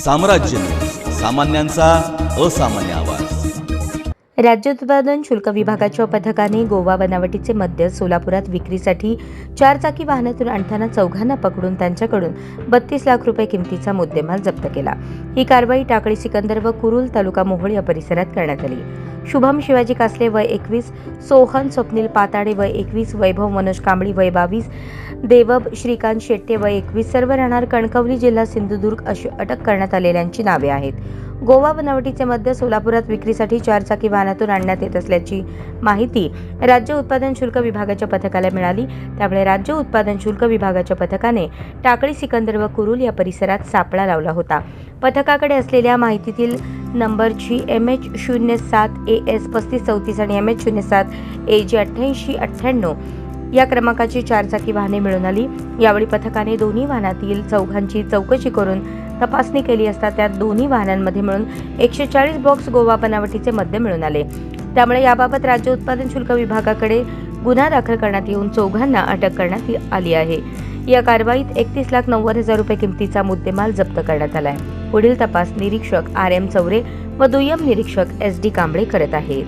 साम्राज्य. सामान्यांचा असामान्य आवाज. राज्य उत्पादन शुल्क विभागाच्या पथकाने गोवा बनावटीचे मद्य सोलापुरात विक्रीसाठी चारचाकी वाहनातून आणताना चौघांना पकडून त्यांच्याकडून बत्तीस लाख रुपये किमतीचा मुद्देमाल जप्त केला. ही कारवाई टाकळी सिकंदर व कुरुल तालुका मोहोळ या परिसरात करण्यात आली. शुभम शिवाजी कासले वय एकवीस सोहन स्वप्नील पाताडे वय एकवीस वैभव मनोज कांबळी वय बावीस देवब श्रीकांत शेट्टे व एकवीस सर्व राहणार कणकवली जिल्हा सिंधुदुर्ग अशी अटक करण्यात आलेल्यांची नावे आहेत. गोवा बनावटीचे मद्य सोलापुरात विक्रीसाठी चारचाकी वाहनातून आणण्यात येत असल्याची माहिती राज्य उत्पादन शुल्क विभागाच्या पथकाला मिळाली. त्यामुळे राज्य उत्पादन शुल्क विभागाच्या पथकाने टाकळी सिकंदर व कुरुल या परिसरात सापळा लावला होता. पथकाकडे असलेल्या माहितीतील नंबरची एम एच शून्य सात ए एस पस्तीस चौतीस आणि एम एच शून्य सात ए जी अठ्ठ्याऐंशी अठ्ठ्याण्णव या क्रमांकाची चारचाकी वाहने मिळून आली. यावेळी पथकाने दोन्ही वाहनातील चौघांची चौकशी करून तपासणी केली असता त्यात दोन्ही वाहनांमध्ये मिळून एकशे चाळीस बॉक्स गोवा बनावटीचे मद्य मिळून आले. त्यामुळे याबाबत राज्य उत्पादन शुल्क विभागाकडे गुन्हा दाखल करण्यात येऊन चौघांना अटक करण्यात आली आहे. या कारवाईत एकतीस लाख नव्वद हजार रुपये किमतीचा मुद्देमाल जप्त करण्यात आला आहे पुढील तपास निरीक्षक आर एम चौरे व दुय्यम निरीक्षक एस डी कांबळे करत आहेत.